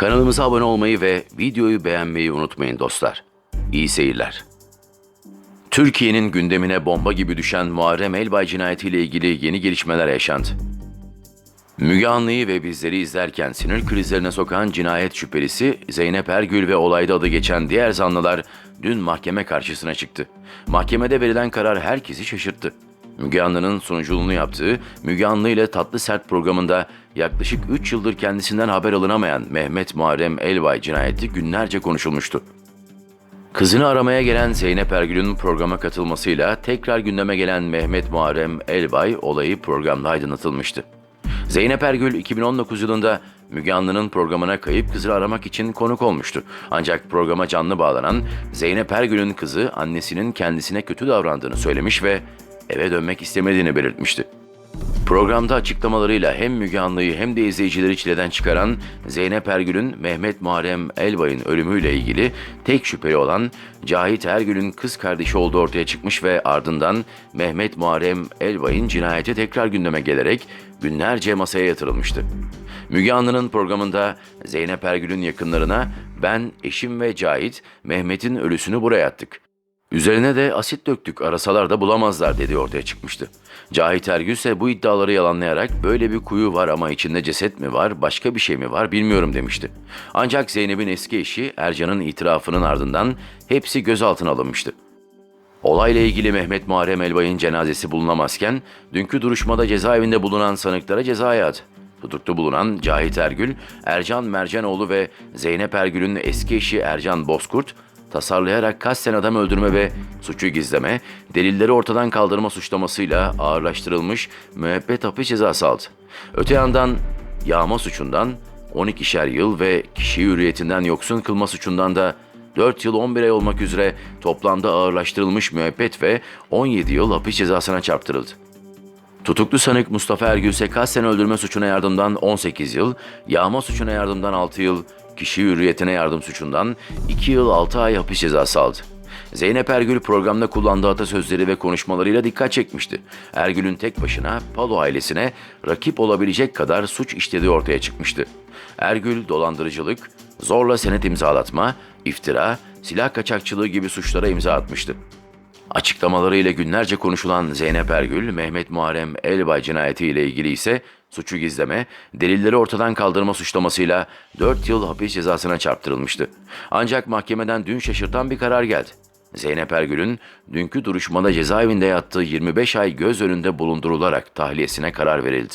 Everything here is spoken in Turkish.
Kanalımıza abone olmayı ve videoyu beğenmeyi unutmayın dostlar. İyi seyirler. Türkiye'nin gündemine bomba gibi düşen Muharrem Elbay cinayetiyle ilgili yeni gelişmeler yaşandı. Müge Anlı'yı ve bizleri izlerken sinir krizlerine sokan cinayet şüphelisi Zeynep Ergül ve olayda adı geçen diğer zanlılar dün mahkeme karşısına çıktı. Mahkemede verilen karar herkesi şaşırttı. Müge Anlı'nın sunuculuğunu yaptığı Müge Anlı ile Tatlı Sert programında yaklaşık 3 yıldır kendisinden haber alınamayan Mehmet Muharrem Elbay cinayeti günlerce konuşulmuştu. Kızını aramaya gelen Zeynep Ergül'ün programa katılmasıyla tekrar gündeme gelen Mehmet Muharrem Elbay olayı programda aydınlatılmıştı. Zeynep Ergül 2019 yılında Müge Anlı'nın programına kayıp kızı aramak için konuk olmuştu. Ancak programa canlı bağlanan Zeynep Ergül'ün kızı annesinin kendisine kötü davrandığını söylemiş ve eve dönmek istemediğini belirtmişti. Programda açıklamalarıyla hem Müge Anlı'yı hem de izleyicileri çileden çıkaran Zeynep Ergül'ün Mehmet Muharrem Elbay'ın ölümüyle ilgili tek şüpheli olan Cahit Ergül'ün kız kardeşi olduğu ortaya çıkmış ve ardından Mehmet Muharrem Elbay'ın cinayeti tekrar gündeme gelerek günlerce masaya yatırılmıştı. Müge Anlı'nın programında Zeynep Ergül'ün yakınlarına ben, eşim ve Cahit Mehmet'in ölüsünü buraya attık. Üzerine de asit döktük arasalar da bulamazlar dediği ortaya çıkmıştı. Cahit Ergül ise bu iddiaları yalanlayarak böyle bir kuyu var ama içinde ceset mi var başka bir şey mi var bilmiyorum demişti. Ancak Zeynep'in eski eşi Ercan'ın itirafının ardından hepsi gözaltına alınmıştı. Olayla ilgili Mehmet Muharrem Elbay'ın cenazesi bulunamazken dünkü duruşmada cezaevinde bulunan sanıklara ceza yağdı. Tutuklu bulunan Cahit Ergül, Ercan Mercanoğlu ve Zeynep Ergül'ün eski eşi Ercan Bozkurt, tasarlayarak kasten adam öldürme ve suçu gizleme, delilleri ortadan kaldırma suçlamasıyla ağırlaştırılmış müebbet hapis cezası aldı. Öte yandan yağma suçundan 12'şer yıl ve kişi hürriyetinden yoksun kılma suçundan da 4 yıl 11 ay olmak üzere toplamda ağırlaştırılmış müebbet ve 17 yıl hapis cezasına çarptırıldı. Tutuklu sanık Mustafa Ergül ise kasten öldürme suçuna yardımdan 18 yıl, yağma suçuna yardımdan 6 yıl, kişi hürriyetine yardım suçundan 2 yıl 6 ay hapis cezası aldı. Zeynep Ergül programda kullandığı atasözleri ve konuşmalarıyla dikkat çekmişti. Ergül'ün tek başına Palo ailesine rakip olabilecek kadar suç işlediği ortaya çıkmıştı. Ergül dolandırıcılık, zorla senet imzalatma, iftira, silah kaçakçılığı gibi suçlara imza atmıştı. Açıklamalarıyla günlerce konuşulan Zeynep Ergül, Mehmet Muharrem Elbay cinayeti ile ilgili ise suçu gizleme, delilleri ortadan kaldırma suçlamasıyla 4 yıl hapis cezasına çarptırılmıştı. Ancak mahkemeden dün şaşırtan bir karar geldi. Zeynep Ergül'ün dünkü duruşmada cezaevinde yattığı 25 ay göz önünde bulundurularak tahliyesine karar verildi.